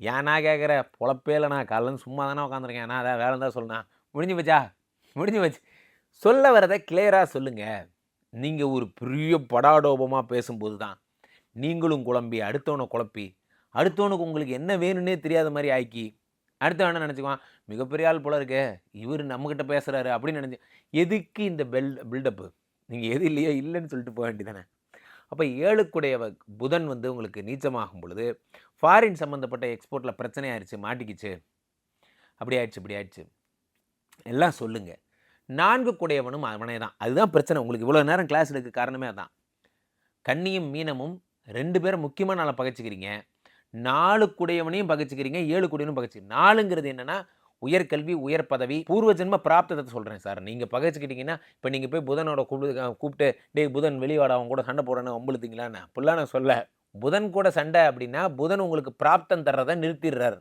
ஏன்னா கேட்குற பொழப்பே இல்லைண்ணா காலன்னு சும்மா தானே உட்காந்துருக்கேன் நான் அதான் வேலை தான் சொல்லுண்ணா முடிஞ்சு போச்சா? முடிஞ்சு போச்சு. சொல்ல வரதை கிளியராக சொல்லுங்கள் நீங்கள் ஒரு பெரிய படாடோபமாக பேசும்போது தான் நீங்களும் குழம்பி அடுத்தவனை குழப்பி அடுத்தவனுக்கு உங்களுக்கு என்ன வேணும்னே தெரியாத மாதிரி ஆக்கி அடுத்தவன நினச்சிக்குவான்? மிகப்பெரிய ஆள் போல இருக்கே. இவர் நம்மக்கிட்ட பேசுகிறாரு அப்படின்னு நினச்சி எதுக்கு இந்த பெல் பில்டப்பு நீங்கள் எது இல்லையோ இல்லைன்னு சொல்லிட்டு போக வேண்டியதானே அப்போ ஏழுக்குடைய புதன் வந்து உங்களுக்கு நீச்சமாகும் பொழுது ஃபாரின் சம்மந்தப்பட்ட எக்ஸ்போர்ட்டில் பிரச்சனை ஆயிடுச்சு மாட்டிக்கிச்சு. அப்படி ஆயிடுச்சு இப்படி ஆயிடுச்சு. எல்லாம் சொல்லுங்கள் நான்கு குடையவனும் அவனே தான். அதுதான் பிரச்சனை. உங்களுக்கு இவ்வளோ நேரம் கிளாஸ் எடுக்க காரணமே அதான். கன்னியும் மீனமும் ரெண்டு பேரும் முக்கியமாக நாளை பகைச்சிக்கிறீங்க. நாலு குடையவனையும் பகைச்சிக்கிறீங்க ஏழு குடையவனும் பகைச்சிக்கிறீங்க நாலுங்கிறது என்னென்னா உயர்கல்வி உயர் பதவி பூர்வ ஜென்ம பிராப்தத்தை சொல்கிறேன் சார். நீங்கள் பகைச்சிக்கிட்டீங்கன்னா இப்போ நீங்கள் போய் புதனோட கூப்பிட்டு கூப்பிட்டு டேய் புதன் வெளிவாட அவங்க கூட சண்டை போடுறேன்னு ஒம்பளுத்தீங்களான்னு அப்படிலாம் நான் சொல்ல. புதன் கூட சண்டை அப்படின்னா புதன் உங்களுக்கு பிராப்தம் தர்றதை நிறுத்திடுறார்.